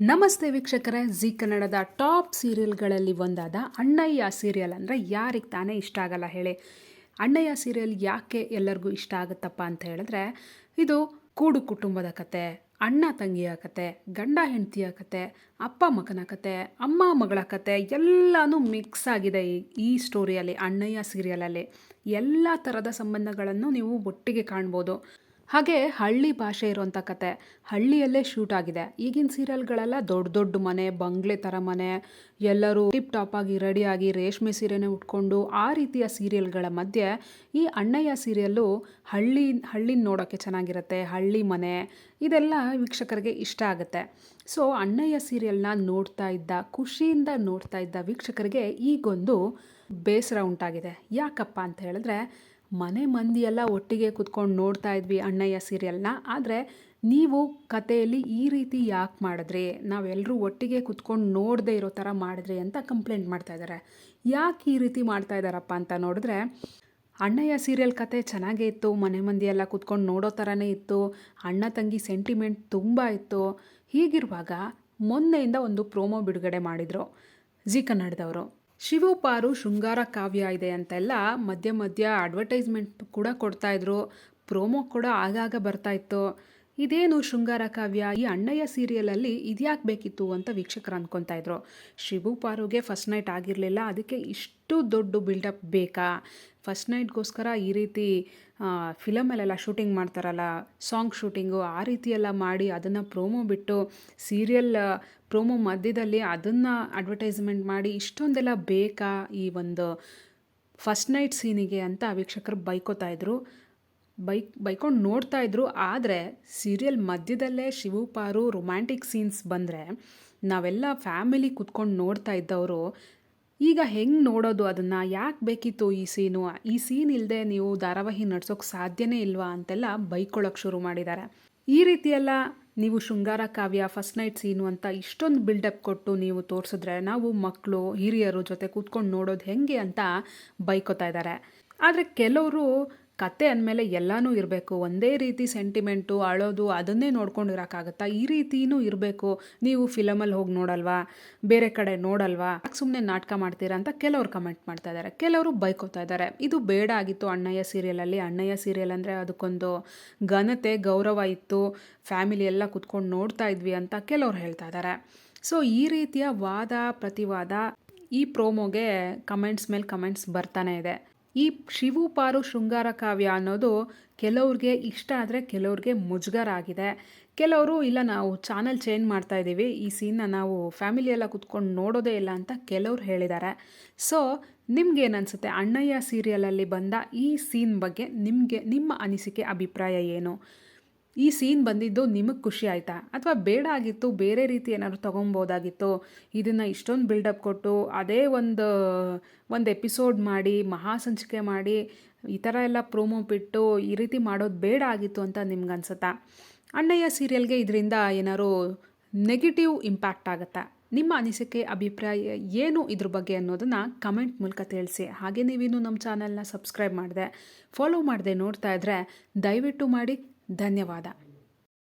ನಮಸ್ತೆ ವೀಕ್ಷಕರೇ, ಜಿ ಕನ್ನಡದ ಟಾಪ್ ಸೀರಿಯಲ್ಗಳಲ್ಲಿ ಒಂದಾದ ಅಣ್ಣಯ್ಯ ಸೀರಿಯಲ್ ಅಂದರೆ ಯಾರಿಗೆ ತಾನೇ ಇಷ್ಟ ಆಗಲ್ಲ ಹೇಳಿ. ಅಣ್ಣಯ್ಯ ಸೀರಿಯಲ್ ಯಾಕೆ ಎಲ್ಲರಿಗೂ ಇಷ್ಟ ಆಗುತ್ತಪ್ಪ ಅಂತ ಹೇಳಿದ್ರೆ, ಇದು ಕೂಡು ಕುಟುಂಬದ ಕತೆ, ಅಣ್ಣ ತಂಗಿಯ ಕತೆ, ಗಂಡ ಹೆಂಡತಿಯ ಕತೆ, ಅಪ್ಪ ಮಗನ ಕತೆ, ಅಮ್ಮ ಮಗಳ ಕತೆ ಎಲ್ಲನೂ ಮಿಕ್ಸ್ ಆಗಿದೆ ಈ ಈ ಸ್ಟೋರಿಯಲ್ಲಿ ಅಣ್ಣಯ್ಯ ಸೀರಿಯಲಲ್ಲಿ. ಎಲ್ಲ ಥರದ ಸಂಬಂಧಗಳನ್ನು ನೀವು ಒಟ್ಟಿಗೆ ಕಾಣ್ಬೋದು. ಹಾಗೆ ಹಳ್ಳಿ ಭಾಷೆ ಇರುವಂಥ ಕತೆ ಹಳ್ಳಿಯಲ್ಲೇ ಶೂಟ್ ಆಗಿದೆ. ಈಗಿನ ಸೀರಿಯಲ್ಗಳೆಲ್ಲ ದೊಡ್ಡ ದೊಡ್ಡ ಮನೆ, ಬಂಗ್ಲೆ ಥರ ಮನೆ, ಎಲ್ಲರೂ ಟಿಪ್ ಟಾಪ್ ಆಗಿ ರೆಡಿಯಾಗಿ ರೇಷ್ಮೆ ಸೀರೆನೇ ಉಟ್ಕೊಂಡು ಆ ರೀತಿಯ ಸೀರಿಯಲ್ಗಳ ಮಧ್ಯೆ ಈ ಅಣ್ಣಯ್ಯ ಸೀರಿಯಲ್ಲು ಹಳ್ಳಿ, ಹಳ್ಳಿನ ನೋಡೋಕ್ಕೆ ಚೆನ್ನಾಗಿರುತ್ತೆ, ಹಳ್ಳಿ ಮನೆ ಇದೆಲ್ಲ ವೀಕ್ಷಕರಿಗೆ ಇಷ್ಟ ಆಗುತ್ತೆ. ಸೊ ಅಣ್ಣಯ್ಯ ಸೀರಿಯಲ್ನ ನೋಡ್ತಾ ಇದ್ದ, ಖುಷಿಯಿಂದ ನೋಡ್ತಾ ಇದ್ದ ವೀಕ್ಷಕರಿಗೆ ಈಗೊಂದು ಬೇಸರ ಉಂಟಾಗಿದೆ. ಯಾಕಪ್ಪ ಅಂತ ಹೇಳಿದ್ರೆ ಮನೆ ಮಂದಿಯೆಲ್ಲ ಒಟ್ಟಿಗೆ ಕುತ್ಕೊಂಡು ನೋಡ್ತಾ ಇದ್ವಿ ಅಣ್ಣಯ್ಯ ಸೀರಿಯಲ್ನ. ಆದರೆ ನೀವು ಕಥೆಯಲ್ಲಿ ಈ ರೀತಿ ಯಾಕೆ ಮಾಡಿದ್ರಿ? ನಾವೆಲ್ಲರೂ ಒಟ್ಟಿಗೆ ಕುತ್ಕೊಂಡು ನೋಡದೆ ಇರೋ ಥರ ಮಾಡಿದ್ರಿ ಅಂತ ಕಂಪ್ಲೇಂಟ್ ಮಾಡ್ತಾ ಇದ್ದಾರೆ. ಯಾಕೆ ಈ ರೀತಿ ಮಾಡ್ತಾ ಇದ್ದಾರಪ್ಪ ಅಂತ ನೋಡಿದ್ರೆ, ಅಣ್ಣಯ್ಯ ಸೀರಿಯಲ್ ಕತೆ ಚೆನ್ನಾಗೇ ಇತ್ತು, ಮನೆ ಮಂದಿ ಎಲ್ಲ ಕುತ್ಕೊಂಡು ನೋಡೋ ಥರನೇ ಇತ್ತು, ಅಣ್ಣ ತಂಗಿ ಸೆಂಟಿಮೆಂಟ್ ತುಂಬ ಇತ್ತು. ಹೀಗಿರುವಾಗ ಮೊನ್ನೆಯಿಂದ ಒಂದು ಪ್ರೋಮೋ ಬಿಡುಗಡೆ ಮಾಡಿದರು ಜಿ ಕನ್ನಡದವರು. ಶಿವು ಪಾರು ಶೃಂಗಾರ ಕಾವ್ಯ ಇದೆ ಅಂತೆಲ್ಲ ಮಧ್ಯ ಮಧ್ಯ ಅಡ್ವರ್ಟೈಸ್ಮೆಂಟ್ ಕೂಡ ಕೊಡ್ತಾಯಿದ್ರು ಪ್ರೋಮೋ ಕೂಡ ಆಗಾಗ ಬರ್ತಾ ಇತ್ತು. ಇದೇನು ಶೃಂಗಾರ ಕಾವ್ಯ? ಈ ಅಣ್ಣಯ್ಯ ಸೀರಿಯಲಲ್ಲಿ ಇದ್ಯಾಕೆ ಬೇಕಿತ್ತು ಅಂತ ವೀಕ್ಷಕರು ಅನ್ಕೊತಾ ಇದ್ರು. ಶಿವು ಪಾರುಗೆ ಫಸ್ಟ್ ನೈಟ್ ಆಗಿರಲಿಲ್ಲ, ಅದಕ್ಕೆ ಇಷ್ಟು ದೊಡ್ಡ ಬಿಲ್ಡಪ್ ಬೇಕಾ? ಫಸ್ಟ್ ನೈಟ್ಗೋಸ್ಕರ ಈ ರೀತಿ ಫಿಲಮಲ್ಲೆಲ್ಲ ಶೂಟಿಂಗ್ ಮಾಡ್ತಾರಲ್ಲ, ಸಾಂಗ್ ಶೂಟಿಂಗು, ಆ ರೀತಿಯೆಲ್ಲ ಮಾಡಿ ಅದನ್ನು ಪ್ರೋಮೋ ಬಿಟ್ಟು ಸೀರಿಯಲ್ ಪ್ರೋಮೋ ಮಧ್ಯದಲ್ಲಿ ಅದನ್ನು ಅಡ್ವರ್ಟೈಸ್ಮೆಂಟ್ ಮಾಡಿ ಇಷ್ಟೊಂದೆಲ್ಲ ಬೇಕಾ ಈ ಒಂದು ಫಸ್ಟ್ ನೈಟ್ ಸೀನಿಗೆ ಅಂತ ವೀಕ್ಷಕರು ಬೈಕೋತಾ ಇದ್ರು. ಬೈಕ್ ಬೈಕೊಂಡು ನೋಡ್ತಾ ಇದ್ರು. ಆದರೆ ಸೀರಿಯಲ್ ಮಧ್ಯದಲ್ಲೇ ಶಿವಪಾರು ರೊಮ್ಯಾಂಟಿಕ್ ಸೀನ್ಸ್ ಬಂದರೆ ನಾವೆಲ್ಲ ಫ್ಯಾಮಿಲಿ ಕುತ್ಕೊಂಡು ನೋಡ್ತಾ ಇದ್ದವರು, ಈಗ ಹೆಂಗೆ ನೋಡೋದು ಅದನ್ನು? ಯಾಕೆ ಬೇಕಿತ್ತು ಈ ಸೀನು? ಈ ಸೀನ್ ಇಲ್ಲದೆ ನೀವು ಧಾರಾವಾಹಿ ನಡ್ಸೋಕ್ಕೆ ಸಾಧ್ಯನೇ ಇಲ್ವಾ ಅಂತೆಲ್ಲ ಬೈಕೊಳ್ಳೋಕೆ ಶುರು ಮಾಡಿದ್ದಾರೆ ಈ ರೀತಿಯೆಲ್ಲ ನೀವು ಶೃಂಗಾರ, ಕಾವ್ಯ ಫಸ್ಟ್ ನೈಟ್ ಸೀನು ಅಂತ ಇಷ್ಟೊಂದು ಬಿಲ್ಡಪ್ ಕೊಟ್ಟು ನೀವು ತೋರಿಸಿದ್ರೆ ನಾವು ಮಕ್ಕಳು ಹಿರಿಯರು ಜೊತೆ ಕೂತ್ಕೊಂಡು ನೋಡೋದು ಹೆಂಗೆ ಅಂತ ಬೈಕೋತಾ ಇದ್ದಾರೆ ಆದರೆ ಕೆಲವರು ಕತೆ ಅಂದಮೇಲೆ ಎಲ್ಲನೂ ಇರಬೇಕು. ಒಂದೇ ರೀತಿ ಸೆಂಟಿಮೆಂಟು ಅಳೋದು ಅದನ್ನೇ ನೋಡ್ಕೊಂಡಿರೋಕ್ಕಾಗತ್ತಾ ಈ ರೀತಿಯೂ ಇರಬೇಕು. ನೀವು ಫಿಲಮಲ್ಲಿ ಹೋಗಿ ನೋಡಲ್ವಾ? ಬೇರೆ ಕಡೆ ನೋಡಲ್ವಾ? ಸುಮ್ಮನೆ ನಾಟಕ ಮಾಡ್ತೀರಾ ಅಂತ ಕೆಲವರು ಕಮೆಂಟ್ ಮಾಡ್ತಾ ಇದ್ದಾರೆ ಕೆಲವರು ಬೈಕೋತಾ ಇದ್ದಾರೆ ಇದು ಬೇಡ ಆಗಿತ್ತು ಅಣ್ಣಯ್ಯ ಸೀರಿಯಲಲ್ಲಿ ಅಣ್ಣಯ್ಯ ಸೀರಿಯಲ್ ಅಂದರೆ ಅದಕ್ಕೊಂದು ಘನತೆ, ಗೌರವ ಇತ್ತು. ಫ್ಯಾಮಿಲಿ ಎಲ್ಲ ಕುತ್ಕೊಂಡು ನೋಡ್ತಾ ಇದ್ವಿ ಅಂತ ಕೆಲವ್ರು ಹೇಳ್ತಾ ಇದ್ದಾರೆ ಸೊ ಈ ರೀತಿಯ ವಾದ, ಪ್ರತಿವಾದ ಈ ಪ್ರೋಮೋಗೆ ಕಮೆಂಟ್ಸ್ ಮೇಲೆ ಕಮೆಂಟ್ಸ್ ಬರ್ತಾನೆ ಇದೆ. ಈ ಶಿವು ಪಾರು ಶೃಂಗಾರ ಕಾವ್ಯ ಅನ್ನೋದು ಕೆಲವ್ರಿಗೆ ಇಷ್ಟ ಆದರೆ ಕೆಲವ್ರಿಗೆ ಮುಜುಗರ ಆಗಿದೆ. ಕೆಲವರು, ಇಲ್ಲ ನಾವು ಚಾನಲ್ ಚೇಂಜ್ ಮಾಡ್ತಾ ಇದ್ದೀವಿ, ಈ ಸೀನ್ನ ನಾವು ಫ್ಯಾಮಿಲಿಯೆಲ್ಲ ಕುತ್ಕೊಂಡು ನೋಡೋದೇ ಇಲ್ಲ ಅಂತ ಕೆಲವ್ರು ಹೇಳಿದ್ದಾರೆ. ಸೊ ನಿಮ್ಗೇನು ಅನಿಸುತ್ತೆ ಅಣ್ಣಯ್ಯ ಸೀರಿಯಲಲ್ಲಿ ಬಂದ ಈ ಸೀನ್ ಬಗ್ಗೆ ನಿಮಗೆ, ನಿಮ್ಮ ಅನಿಸಿಕೆ, ಅಭಿಪ್ರಾಯ ಏನು? ಈ ಸೀನ್ ಬಂದಿದ್ದು ನಿಮಗೆ ಖುಷಿ ಆಯಿತಾ? ಅಥವಾ ಬೇಡ ಆಗಿತ್ತು, ಬೇರೆ ರೀತಿ ಏನಾದ್ರು ತೊಗೊಬೋದಾಗಿತ್ತು? ಇದನ್ನು ಇಷ್ಟೊಂದು ಬಿಲ್ಡಪ್ ಕೊಟ್ಟು, ಅದೇ ಒಂದು ಒಂದು ಎಪಿಸೋಡ್ ಮಾಡಿ ಮಹಾಸಂಚಿಕೆ ಮಾಡಿ, ಈ ಥರ ಎಲ್ಲ ಪ್ರೋಮೋ ಬಿಟ್ಟು ಈ ರೀತಿ ಮಾಡೋದು ಬೇಡ ಆಗಿತ್ತು ಅಂತ ನಿಮ್ಗೆ ಅನ್ಸುತ್ತಾ ಅಣ್ಣಯ್ಯ ಸೀರಿಯಲ್ಗೆ ಇದರಿಂದ ಏನಾದ್ರು ನೆಗೆಟಿವ್ ಇಂಪ್ಯಾಕ್ಟ್ ಆಗುತ್ತಾ? ನಿಮ್ಮ ಅನಿಸಿಕೆ, ಅಭಿಪ್ರಾಯ ಏನು ಇದ್ರ ಬಗ್ಗೆ ಅನ್ನೋದನ್ನು ಕಮೆಂಟ್ ಮೂಲಕ ತಿಳಿಸಿ. ಹಾಗೆ ನೀವಿನ್ನೂ ನಮ್ಮ ಚಾನಲ್ನ ಸಬ್ಸ್ಕ್ರೈಬ್ ಮಾಡಿದೆ ಫಾಲೋ ಮಾಡಿದೆ ನೋಡ್ತಾ ಇದ್ದರೆ ದಯವಿಟ್ಟು ಮಾಡಿ ಧನ್ಯವಾದ